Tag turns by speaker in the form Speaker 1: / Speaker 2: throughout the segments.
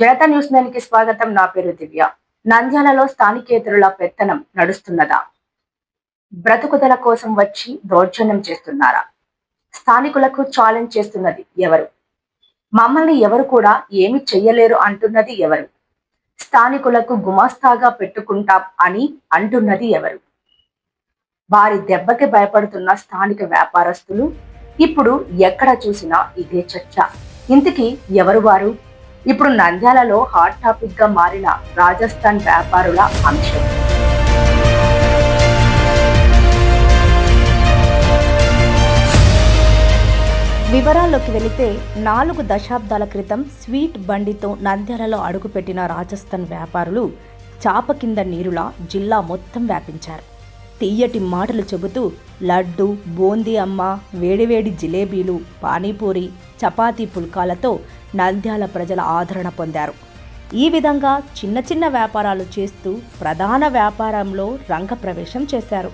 Speaker 1: Janata news nine స్వాగతం. నా పేరు దివ్య. నంద్యాలలో స్థానికేతరుల పెత్తనం నడుస్తున్నదా? బ్రతుకుదల కోసం వచ్చి దౌర్జన్యం చేస్తున్నారా? స్థానికులకు ఛాలెంజ్ చేస్తున్నది ఎవరు? మమ్మల్ని ఎవరు కూడా ఏమి చెయ్యలేరు అంటున్నది ఎవరు? స్థానికులకు గుమాస్తాగా పెట్టుకుంటాం అని అంటున్నది ఎవరు? వారి దెబ్బకి భయపడుతున్న స్థానిక వ్యాపారస్తులు ఇప్పుడు ఎక్కడ చూసినా ఇదే చర్చ. ఇంతకీ ఎవరు వారు? ఇప్పుడు నంద్యాలలో హాట్ టాపిక్గా మారిన రాజస్థాన్ వ్యాపారుల అంశం
Speaker 2: వివరాల్లోకి వెళితే నాలుగు దశాబ్దాల క్రితం స్వీట్ బండితో నంద్యాలలో అడుగుపెట్టిన రాజస్థాన్ వ్యాపారులు చాప కింద నీరులా జిల్లా మొత్తం వ్యాపించారు. తీయటి మాటలు చెబుతూ లడ్డు బూందీ అమ్మ వేడివేడి జిలేబీలు పానీపూరి చపాతీ పుల్కాలతో నంద్యాల ప్రజల ఆదరణ పొందారు. ఈ విధంగా చిన్న చిన్న వ్యాపారాలు చేస్తూ ప్రధాన వ్యాపారంలో రంగప్రవేశం చేశారు.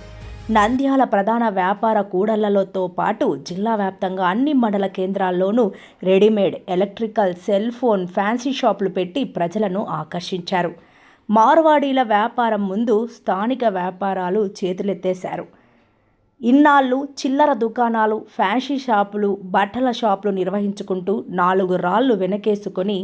Speaker 2: నంద్యాల ప్రధాన వ్యాపార కూడళ్ళతో పాటు జిల్లా వ్యాప్తంగా అన్ని మండల కేంద్రాల్లోనూ readymade electrical cell phone fancy షాపులు పెట్టి ప్రజలను ఆకర్షించారు. మార్వాడీల వ్యాపారం ముందు స్థానిక వ్యాపారాలు చేతులెత్తేశారు. ఇన్నాళ్ళు చిల్లర దుకాణాలు ఫ్యాన్సీ షాపులు బట్టల షాపులు నిర్వహించుకుంటూ నాలుగు రాళ్ళు వెనకేసుకొని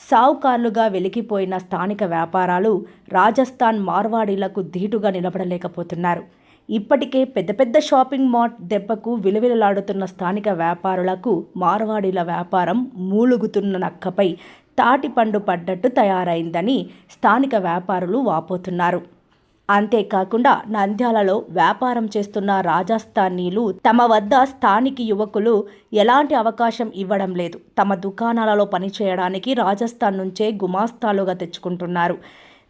Speaker 2: సావుకార్లుగా వెలికిపోయిన స్థానిక వ్యాపారాలు రాజస్థాన్ మార్వాడీలకు ధీటుగా నిలబడలేకపోతున్నారు. ఇప్పటికే పెద్ద పెద్ద షాపింగ్ మాల్ దెబ్బకు విలువిలలాడుతున్న స్థానిక వ్యాపారులకు మార్వాడీల వ్యాపారం మూలుగుతున్న నక్కపై తాటిపండు పడ్డట్టు తయారైందని స్థానిక వ్యాపారులు వాపోతున్నారు. అంతేకాకుండా నంద్యాలలో వ్యాపారం చేస్తున్న రాజస్థానీలు తమ వద్ద స్థానిక యువకులు ఎలాంటి అవకాశం ఇవ్వడం లేదు. తమ దుకాణాలలో పనిచేయడానికి రాజస్థాన్ నుంచే గుమాస్తాలుగా తెచ్చుకుంటున్నారు.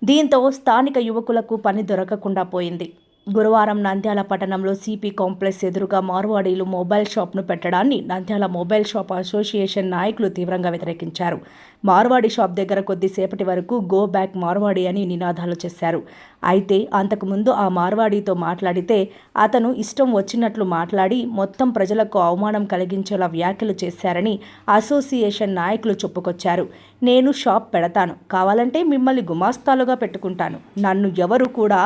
Speaker 2: దీంతో స్థానిక యువకులకు పని దొరకకుండా పోయింది. గురువారం నంద్యాల పట్టణంలో సిపి కాంప్లెక్స్ ఎదురుగా మార్వాడీలు మొబైల్ షాప్ను పెట్టడాన్ని నంద్యాల మొబైల్ షాప్ అసోసియేషన్ నాయకులు తీవ్రంగా వ్యతిరేకించారు. మార్వాడి షాప్ దగ్గర కొద్దిసేపటి వరకు గో బ్యాక్ మార్వాడి అని నినాదాలు చేశారు. అయితే అంతకుముందు ఆ మార్వాడితో మాట్లాడితే అతను ఇష్టం వచ్చినట్లు మాట్లాడి మొత్తం ప్రజలకు అవమానం కలిగించేలా వ్యాఖ్యలు చేశారని అసోసియేషన్ నాయకులు చెప్పుకొచ్చారు. నేను షాప్ పెడతాను. కావాలంటే మిమ్మల్ని గుమాస్తాలుగా పెట్టుకుంటాను. నన్ను ఎవరు కూడా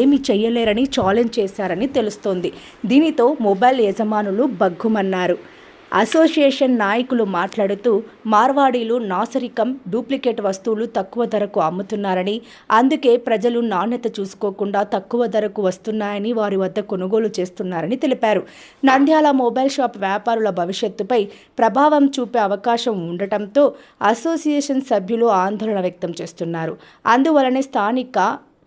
Speaker 2: ఏమీ చెయ్యలేరని ఛాలెంజ్ చేశారని తెలుస్తోంది. దీనితో మొబైల్ యజమానులు బగ్గుమన్నారు అసోసియేషన్ నాయకులు మాట్లాడుతూ మార్వాడీలు నాసరికం డూప్లికేట్ వస్తువులు తక్కువ ధరకు అమ్ముతున్నారని అందుకే ప్రజలు నాణ్యత చూసుకోకుండా తక్కువ ధరకు వస్తున్నాయని వారి వద్ద కొనుగోలు చేస్తున్నారని తెలిపారు. నంద్యాల మొబైల్ షాప్ వ్యాపారుల భవిష్యత్తుపై ప్రభావం చూపే అవకాశం ఉండటంతో అసోసియేషన్ సభ్యులు ఆందోళన వ్యక్తం చేస్తున్నారు. అందువలనే స్థానిక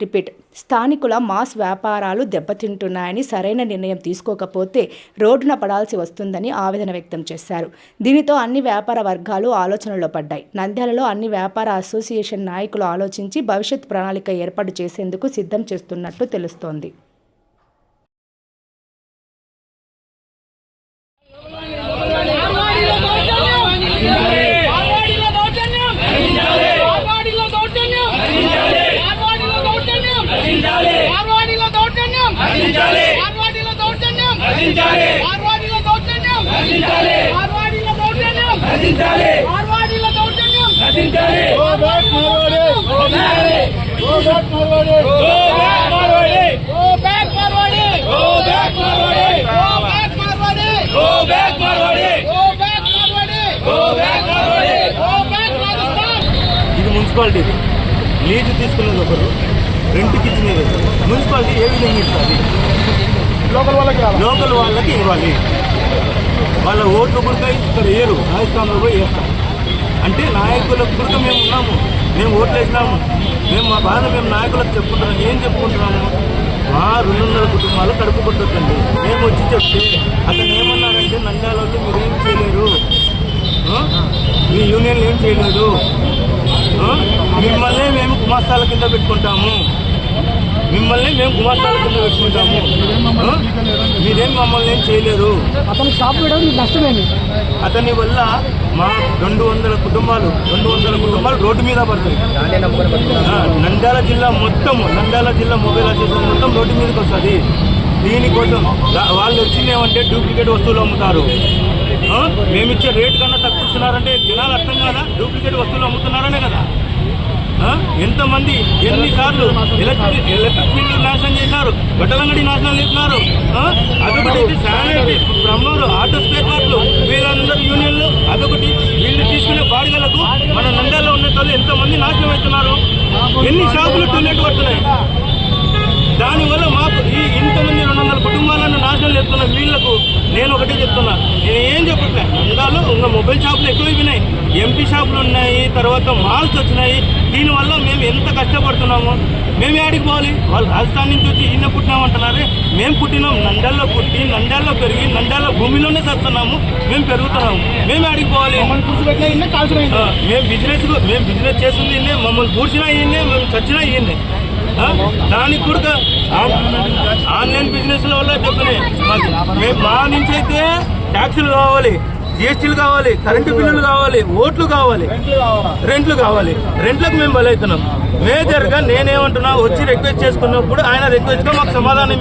Speaker 2: రిపీట్. స్థానికుల మాస్ వ్యాపారాలు దెబ్బతింటున్నాయని సరైన నిర్ణయం తీసుకోకపోతే రోడ్డున పడాల్సి వస్తుందని ఆవేదన వ్యక్తం చేశారు. దీనితో అన్ని వ్యాపార వర్గాలు ఆలోచనలో పడ్డాయి. నంద్యాలలో అన్ని వ్యాపార అసోసియేషన్ నాయకులు ఆలోచించి భవిష్యత్ ప్రణాళిక ఏర్పాటు చేసేందుకు సిద్ధం చేస్తున్నట్లు తెలుస్తోంది
Speaker 3: మార్వాడిలో దౌర్జన్యం మార్వాడిలో దౌర్జన్యం మార్వాడిలో దౌర్జన్యం మార్వాడిలో దౌర్జన్యం. మార్వాడిలో దౌర్జన్యం. మార్వాడిలో దౌర్జన్యం. మార్వాడిలో దౌర్జన్యం. మార్వాడిలో దౌర్జన్యం.
Speaker 4: Go back, Marwadi! Go back, Marwadi!
Speaker 3: Go back Marwadi
Speaker 4: Go back, Marwadi!
Speaker 3: Go back Marwadi
Speaker 4: Go back, Marwadi!
Speaker 3: Go back Marwadi
Speaker 4: Go back, Marwadi!
Speaker 3: Go back Rajasthan
Speaker 5: ఇది మున్సిపాలిటీ. లీజు తీసుకునేది ఒకరు. రెంట్కి ఇచ్చినది. మున్సిపాలిటీ ఏ విధంగా ఇస్తుంది?
Speaker 4: లోకల్ వాళ్ళకి
Speaker 5: లోకల్ వాళ్ళకి ఇవ్వాలి. వాళ్ళ ఓట్లు కూడా ఇక్కడ వేయరు రాజస్థాన్లో పోయి వేస్తారు. అంటే నాయకులకు కూడా మేము ఉన్నాము. మేము ఓట్లు వేసినాము. మేము మా బాధ మేము నాయకులకు చెప్పుకుంటున్నాం. ఏం చెప్పుకుంటున్నాము? మా రెండు వందల కుటుంబాలు కడుపు కొట్టొద్దండి. మేము వచ్చి చెప్తే అతను ఏమన్నారంటే నంద్యాలలో మీరేం చేయలేరు? ఆ? మీ యూనియన్లు ఏం చేయలేదు? మిమ్మల్ని మేము గుమాస్తాల కింద పెట్టుకుంటాము. మిమ్మల్ని మేము గుమాస్తాల కింద పెట్టుకుంటాము? మీరేం మమ్మల్ని ఏం చేయలేరు
Speaker 3: అతను షాప్ పెట్టడం మీకు నష్టమేమి
Speaker 5: అతని వల్ల మా రెండు వందల కుటుంబాలు రెండు వందల కుటుంబాలు రోడ్డు మీద పడతాయి నంద్యాల జిల్లా మొత్తం నంద్యాల జిల్లా మొబైల్ అసోసియేషన్ మొత్తం రోడ్డు మీదకి వస్తుంది దీనికోసం వాళ్ళు వచ్చింది ఏమంటే డూప్లికేట్ వస్తువులు అమ్ముతారు ఆ? ఆ? మేము ఇచ్చే రేట్ కన్నా తక్కువ ఇస్తున్నారంటే జనాలు అర్థం కాదా డూప్లికేట్ వస్తువులు అమ్ముతున్నారనే కదా? ఎంతమంది ఎన్నిసార్లు ఎలక్ట్రిక్ ఎలక్ట్రిక్ ఫీల్డ్ నాశనం చేసినారు బట్టలంగడి నాశనం చేస్తున్నారు. ఆ? అదొకటి శానిటరీ బ్రహ్మలు ఆటో స్పేర్ పార్ట్లు వీళ్ళందరూ యూనియన్లు అదొకటి వీళ్ళు తీసుకునే బాడిగలకు మన నంద్యాలలో ఉన్న వాళ్ళు ఎంతమంది నాశనం అవుతున్నారు? ఎన్ని షాపులు టూలెట్ పడుతున్నాయి? చేస్తున్న వీళ్ళకు నేను ఒకటే చెప్తున్నా. నేను ఏం చెప్పట్లే నందాలు ఇంకా మొబైల్ షాపులు ఎక్కువైపోయినాయి. ఎంపీ షాపులు ఉన్నాయి తర్వాత మాల్స్ వచ్చినాయి. దీనివల్ల మేము ఎంత కష్టపడుతున్నాము మేము ఆడికి పోవాలి? వాళ్ళు రాజస్థాన్ నుంచి వచ్చి ఈయన పుట్టినామంటున్నారే. మేము పుట్టినాం నంద్యాలలో పుట్టి నంద్యాలలో పెరిగి నంద్యాల భూమిలోనే చస్తున్నాము మేము పెరుగుతున్నాము. మేము ఆడికి పోవాలి? మేము బిజినెస్ మేము బిజినెస్ చేస్తుంది మమ్మల్ని పూడ్చినా ఈయనే మేము చచ్చినా ఈయనే దానికి కూడా ఆన్లైన్ బిజినెస్ వల్ల దెబ్బనే మాకు మేము మా నుంచి అయితే ట్యాక్సులు కావాలి జిఎస్టీలు కావాలి కరెంటు బిల్లులు కావాలి ఓట్లు కావాలి రెంట్లు కావాలి. రెంట్లకు మేము బలవుతున్నాం మేజర్గా నేనేమంటున్నా వచ్చి రిక్వెస్ట్ చేసుకున్నప్పుడు ఆయన రిక్వెస్ట్గా మాకు సమాధానం